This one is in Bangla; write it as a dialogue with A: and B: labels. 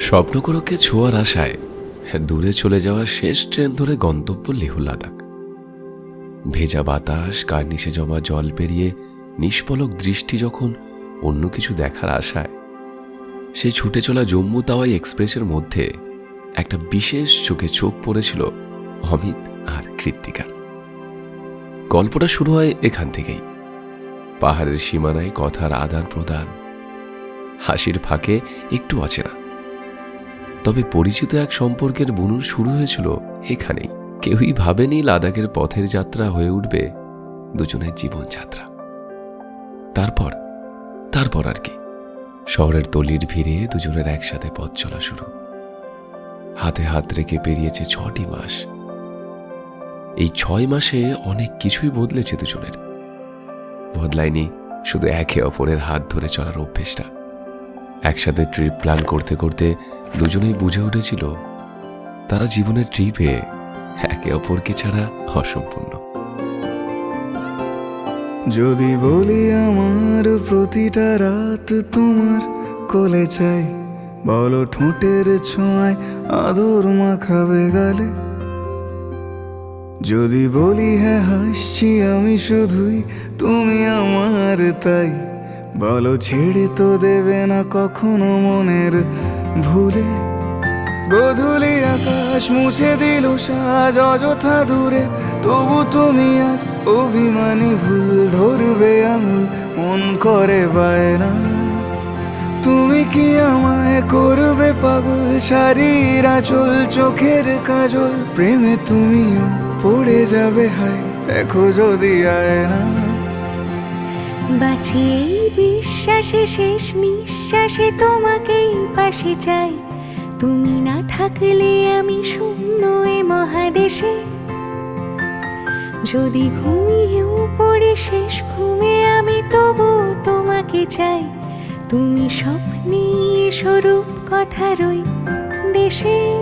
A: স্বপ্নকরকে ছোঁয়ার আশায় দূরে চলে যাওয়া শেষ ট্রেন ধরে গন্তব্য লেহ লাদাখ। ভেজা বাতাস কার্নিশে জমা জল পেরিয়ে নিষ্পলক দৃষ্টি যখন অন্য কিছু দেখার আশায়। সেই ছুটে চলা জম্মু তাওয়াই এক্সপ্রেসের মধ্যে একটা বিশেষ চোখে চোখ পড়েছিল অমিত আর কৃত্তিকার গল্পটা শুরু হয় এখান থেকেই। পাহাড়ের সীমানায় কথার আদান প্রদান হাসির ফাঁকে একটু অচেনা। তবে পরিচিত এক সম্পর্কের বুনুর শুরু হয়েছিল এখানেই। কেউই ভাবেনি লাদাখের পথের যাত্রা হয়ে উঠবে দুজনের জীবনযাত্রা। তারপর তারপর আর কি। শহরের তলির ভিড়ে দুজনের একসাথে পথ চলা শুরু। হাতে হাত রেখে পেরিয়েছে ছটি মাস। এই ছয় মাসে অনেক কিছুই বদলেছে দুজনের। বদলায়নি শুধু একে অপরের হাত ধরে চলার অভ্যেসটা। একসাথে ট্রিপ প্ল্যান করতে করতে দুজনেই বুঝে উঠেছিল, তারা জীবনের ট্রিপে একে অপরকে ছাড়া অসম্পূর্ণ।
B: যদি বলি আমার প্রতিটা রাত তোমার কোলে চাই, বলো ঠোঁটের ছোঁয়ায় আদর মাখাবে গালে। যদি বলি হ্যাঁ হাসছি আমি শুধুই, তুমি আমার তাই। বলো ছেড়ে তো দেবে না কখনো মনের ভুলে। গধুলি আকাশ মুছে দিল সাজ অযথা দূরে। তবু তুমি আজ অভিমানী ভুল ধরবে আঙুল, মন করে বায়না। তুমি কি আমায় করবে পাগল? শাড়ির আঁচল, চোখের কাজল, প্রেমে তুমিও পড়ে যাবে হায়, দেখো যদি আয় না
C: বাঁচি এই বিশ্বাসে শেষ, নিঃশ্বাসে তোমাকেই পাশে চাই। তুমি না থাকলে আমি শূন্য এ মহাদেশে। যদি ঘুমিয়েও পড়ে শেষ, ঘুমে আমি তবু তোমাকে চাই। তুমি স্বপ্নে স্বরূপ কথারই দেশে।